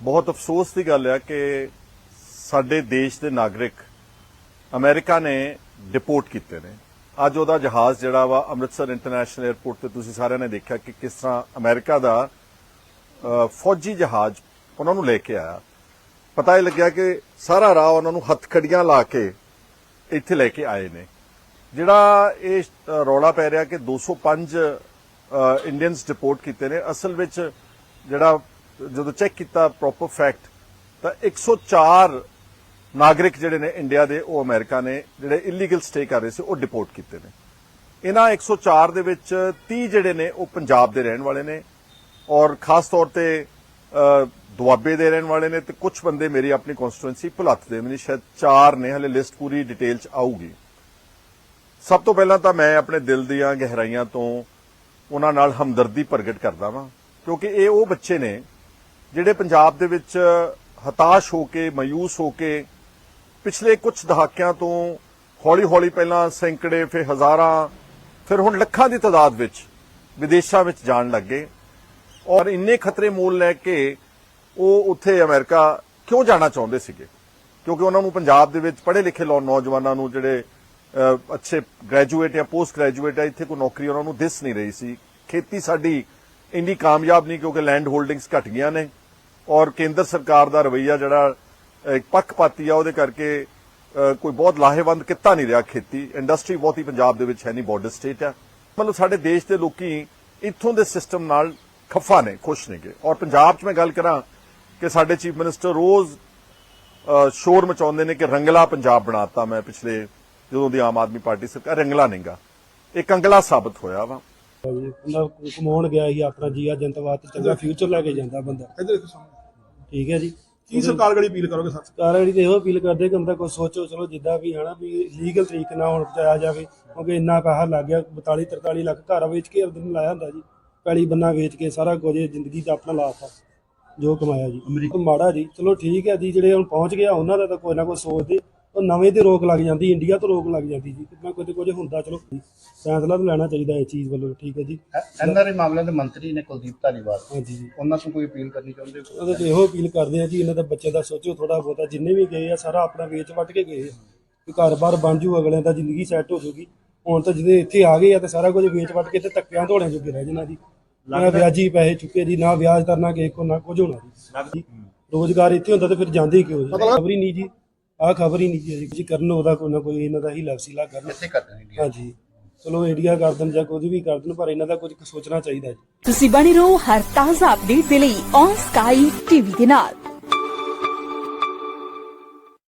ਬਹੁਤ ਅਫਸੋਸ ਦੀ ਗੱਲ ਹੈ ਕਿ ਸਾਡੇ ਦੇਸ਼ ਦੇ ਨਾਗਰਿਕ ਅਮਰੀਕਾ ਨੇ ਡਿਪੋਰਟ ਕੀਤੇ ਨੇ ਅੱਜ ਉਹਦਾ ਜਹਾਜ਼ ਜਿਹੜਾ ਵਾ ਅੰਮ੍ਰਿਤਸਰ ਇੰਟਰਨੈਸ਼ਨਲ 에ਅਰਪੋਰਟ ਤੇ ਤੁਸੀਂ ਸਾਰਿਆਂ ਨੇ ਦੇਖਿਆ ਕਿ ਕਿਸ ਤਰ੍ਹਾਂ ਅਮਰੀਕਾ ਦਾ ਫੌਜੀ ਜਹਾਜ਼ ਉਹਨਾਂ ਨੂੰ ਲੈ ਕੇ ਆਇਆ ਪਤਾ ਹੀ ਲੱਗਿਆ ਕਿ ਸਾਰਾ ਰਾਹ ਉਹਨਾਂ ਨੂੰ ਹੱਥਕੜੀਆਂ ਲਾ ਕੇ ਇੱਥੇ ਲੈ ਕੇ ਆਏ ਨੇ। ਜਿਹੜਾ ਇਹ ਰੌਲਾ ਪੈ ਰਿਹਾ ਕਿ 205 ਇੰਡੀਅਨਸ ਡਿਪੋਰਟ ਕੀਤੇ ਨੇ, ਅਸਲ ਵਿੱਚ ਜਿਹੜਾ, ਜਦੋਂ ਚੈੱਕ ਕੀਤਾ ਪ੍ਰੋਪਰ ਫੈਕਟ ਤਾਂ 104 ਨਾਗਰਿਕ ਜਿਹੜੇ ਨੇ ਇੰਡੀਆ ਦੇ, ਉਹ ਅਮਰੀਕਾ ਨੇ, ਜਿਹੜੇ ਇਲੀਗਲ ਸਟੇ ਕਰ ਰਹੇ ਸੀ, ਉਹ ਡਿਪੋਰਟ ਕੀਤੇ ਨੇ। ਇਹਨਾਂ 104 ਦੇ ਵਿੱਚ 30 ਜਿਹੜੇ ਨੇ, ਉਹ ਪੰਜਾਬ ਦੇ ਰਹਿਣ ਵਾਲੇ ਨੇ ਔਰ ਖਾਸ ਤੌਰ ਤੇ ਦੁਆਬੇ ਦੇ ਰਹਿਣ ਵਾਲੇ ਨੇ ਤੇ ਕੁਝ ਬੰਦੇ ਮੇਰੀ ਆਪਣੀ ਕਨਸਟੀਟੂਐਂਸੀ ਭੁਲੱਥ ਦੇ ਨੇ, ਸ਼ਾਇਦ ਚਾਰ ਨੇ, ਹਲੇ ਲਿਸਟ ਪੂਰੀ ਡਿਟੇਲ ਚ ਆਊਗੀ। ਸਭ ਤੋਂ ਪਹਿਲਾਂ ਤਾਂ ਮੈਂ ਆਪਣੇ ਦਿਲ ਦੀਆਂ ਗਹਿਰਾਈਆਂ ਤੋਂ ਉਹਨਾਂ ਨਾਲ ਹਮਦਰਦੀ ਪ੍ਰਗਟ ਕਰਦਾ ਵਾਂ, ਕਿਉਂਕਿ ਇਹ ਉਹ ਬੱਚੇ ਨੇ ਜਿਹੜੇ ਪੰਜਾਬ ਦੇ ਵਿੱਚ ਹਤਾਸ਼ ਹੋ ਕੇ, ਮਾਯੂਸ ਹੋ ਕੇ ਪਿਛਲੇ ਕੁਝ ਦਹਾਕਿਆਂ ਤੋਂ ਹੌਲੀ-ਹੌਲੀ ਪਹਿਲਾਂ ਸੈਂਕੜੇ, ਫਿਰ ਹਜ਼ਾਰਾਂ, ਫਿਰ ਹੁਣ ਲੱਖਾਂ ਦੀ ਤਾਦਾਦ ਵਿੱਚ ਵਿਦੇਸ਼ਾਂ ਵਿੱਚ ਜਾਣ ਲੱਗੇ ਔਰ ਇੰਨੇ ਖਤਰੇ ਮੋਲ ਲੈ ਕੇ ਉਹ ਉੱਥੇ ਅਮਰੀਕਾ ਕਿਉਂ ਜਾਣਾ ਚਾਹੁੰਦੇ ਸੀਗੇ? ਕਿਉਂਕਿ ਉਹਨਾਂ ਨੂੰ ਪੰਜਾਬ ਦੇ ਵਿੱਚ ਪੜ੍ਹੇ ਲਿਖੇ ਨੌਜਵਾਨਾਂ ਨੂੰ ਜਿਹੜੇ ਅੱਛੇ ਗ੍ਰੈਜੂਏਟ ਜਾਂ ਪੋਸਟ ਗ੍ਰੈਜੂਏਟ ਆ, ਇੱਥੇ ਕੋਈ ਨੌਕਰੀ ਉਹਨਾਂ ਨੂੰ ਦਿਸ ਨਹੀਂ ਰਹੀ ਸੀ। ਖੇਤੀ ਸਾਡੀ ਇੰਨੀ ਕਾਮਯਾਬ ਨਹੀਂ ਕਿਉਂਕਿ ਲੈਂਡ ਹੋਲਡਿੰਗਸ ਘਟ ਗਈਆਂ ਨੇ। ਔਰ ਕੇਂਦਰ ਸਰਕਾਰ ਦਾ ਰਵਈਆ ਜਿਹੜਾ ਪੱਖਪਾਤੀ ਆ, ਉਹਦੇ ਕਰਕੇ ਕੋਈ ਬਹੁਤ ਲਾਹੇਵੰਦ ਕਿੱਤਾ ਨਹੀਂ ਰਿਹਾ ਖੇਤੀ। ਇੰਡਸਟਰੀ ਬਹੁਤੀ ਪੰਜਾਬ ਦੇ ਵਿੱਚ ਹੈ ਨਹੀਂ ਬਾਰਡਰ ਸਟੇਟ ਆ। ਮਤਲਬ ਸਾਡੇ ਦੇਸ਼ ਦੇ ਲੋਕੀ ਇੱਥੋਂ ਦੇ ਸਿਸਟਮ ਨਾਲ ਖਫਾ ਨੇ ਖੁਸ਼ ਨੇਗੇ ਔਰ ਪੰਜਾਬ 'ਚ ਮੈਂ ਗੱਲ ਕਰਾਂ ਕਿ ਸਾਡੇ ਚੀਫ ਮਿਨਿਸਟਰ ਰੋਜ਼ ਸ਼ੋਰ ਮਚਾਉਂਦੇ ਨੇ ਕਿ ਰੰਗਲਾ ਪੰਜਾਬ ਬਣਾਤਾ ਮੈਂ ਪਿਛਲੇ ਜਦੋਂ ਦੀ ਆਮ ਆਦਮੀ ਪਾਰਟੀ ਸਰਕਾਰ ਰੰਗਲਾ ਨਹੀਂਗਾ ਇਹ ਕੰਗਲਾ ਸਾਬਤ ਹੋਇਆ ਵਾ। ਜੀ ਬੰਦਾ ਕਮਾਉਣ ਗਿਆ ਸੀ ਆਪਣਾ ਜੀਆ ਜੰਤ ਵਾਸਤੇ ਚੰਗਾ ਫਿਊਚਰ ਲੈ ਕੇ ਜਾਂਦਾ ਬੰਦਾ। ਇੱਧਰ ਦੇਖੋ ਸਾਹਮਣੇ। ਠੀਕ ਹੈ ਜੀ। ਕੀ ਸਰਕਾਰ ਗੜੀ ਅਪੀਲ ਕਰੋਗੇ ਸਰ? ਸਰਕਾਰ ਜਿਹੜੀ ਤੇ ਇਹੋ ਅਪੀਲ ਕਰਦੇ ਕਿ ਬੰਦਾ ਕੋਈ ਸੋਚੋ ਚਲੋ ਜਿੱਦਾਂ ਵੀ ਹਨਾ ਵੀ ਲੀਗਲ ਤਰੀਕੇ ਨਾਲ ਹੁਣ ਪਹੁੰਚਾਇਆ ਜਾਵੇ ਕਿਉਂਕਿ ਇੰਨਾ ਪੈਸਾ ਲੱਗ ਗਿਆ 42 43 ਲੱਖ ਘਰ ਵੇਚ ਕੇ ਅਰਦਨ ਲਾਇਆ ਹੁੰਦਾ ਜੀ। ਪੈਲੀ ਬੰਨਾ ਵੇਚ ਕੇ ਸਾਰਾ ਕੁਝ ਇਹ ਜ਼ਿੰਦਗੀ 'ਚ ਆਪਣਾ ਲਾਤਾ ਜੋ ਕਮਾਇਆ ਜੀ। ਮਾੜਾ ਜੀ ਚਲੋ ਠੀਕ ਹੈ ਜੀ ਜਿਹੜੇ ਹੁਣ ਪਹੁੰਚ ਗਿਆ ਉਹਨਾਂ ਦਾ ਤਾਂ ਕੋਈ ਨਾ ਕੋਈ ਸੋਚਦੇ ਉਹ ਨਵੇਂ ਤੇ ਰੋਕ ਲੱਗ ਜਾਂਦੀ ਇੰਡੀਆ ਤੋਂ ਰੋਕ ਲੱਗ ਜਾਂਦੀ ਜੀ। ਕਿੰਨਾ ਕੁਝ ਕੁਝ ਹੁੰਦਾ ਚਲੋ। ਫੈਸਲਾ ਤਾਂ ਲੈਣਾ ਚਾਹੀਦਾ ਇਸ ਚੀਜ਼ ਵੱਲੋਂ ਠੀਕ ਹੈ ਜੀ। ਐਨਆਰਆਈ ਮਾਮਲਿਆਂ ਦੇ ਮੰਤਰੀ ਨੇ ਕੁਲਦੀਪ ਧਾਲੀਵਾਲ। ਹਾਂਜੀ ਜੀ। ਉਹਨਾਂ ਤੋਂ ਕੋਈ ਅਪੀਲ ਕਰਨੀ ਚਾਹੁੰਦੇ ਹੋ? ਉਹਦੇ ਤੇ ਇਹੋ ਅਪੀਲ ਕਰਦੇ ਆ ਜੀ ਇਹਨਾਂ ਦਾ ਬੱਚੇ ਦਾ ਸੋਚੋ ਥੋੜਾ ਬਹੁਤਾ। ਜਿੰਨੇ ਵੀ ਗਏ ਆ ਸਾਰਾ ਆਪਣਾ ਵੇਚ ਵੱਟ ਕੇ ਗਏ ਆ। ਘਰ-ਬਾਰ ਬਣ ਜੂ ਅਗਲਿਆਂ ਦਾ ਜ਼ਿੰਦਗੀ ਸੈੱਟ ਹੋ ਜੂਗੀ। ਹੁਣ ਤਾਂ ਜਿਹਦੇ ਇੱਥੇ ਆ ਗਏ ਆ ਤੇ ਸਾਰਾ ਕੁਝ ਵੇਚ ਵੱਟ ਕੇ ਤੇ ਧੱਕਿਆਂ ਧੋਲਿਆਂ ਜੋਗੇ ਰਹਿ ਜਾਣਾ ਜੀ। ਨਾ ਵਿਆਜੀ ਪੈਸੇ ਚੁੱਕੇ ਜੀ ਨਾ ਵਿਆਜ ਤਰਨਾ ਕਿਸੇ ਕੋ ਨਾ ਕੁਝ ਹੋਣਾ ਜੀ। ਰੋਜ਼ਗਾਰ ਇੱਥੇ ਹੁੰਦਾ ਤੇ ਫਿਰ ਜਾਂਦੇ ਕਿਉਂ ਜੀ? ਖਬਰ ਹੀ ਨਹੀਂ ਜੀ। ਆਹ ਖਬਰ ਹੀ ਨਹੀਂ ਜੀ ਜੀ ਕਰਨ ਉਹਦਾ ਕੋਈ ਨਾ ਕੋਈ ਇਹਨਾਂ ਦਾ ਹੀ ਲਫਸੀਲਾ ਕਰਨ। ਇੱਥੇ ਕਰ ਦੇਣਗੇ ਹਾਂਜੀ। ਚਲੋ ਇੰਡੀਆ ਕਰ ਦੇਣ ਜਾਂ ਕੁਝ ਵੀ ਕਰ ਦੇਣ ਪਰ ਇਹਨਾਂ ਦਾ ਕੁਝ ਸੋਚਣਾ ਚਾਹੀਦਾ ਜੀ। ਤੁਸੀਂ ਬਣੇ ਰਹੋ ਹਰ ਤਾਜ਼ਾ ਅਪਡੇਟ ਦੇ ਲਈ ਔਨ ਸਕਾਈ ਟੀਵੀ ਦੇ ਨਾਲ।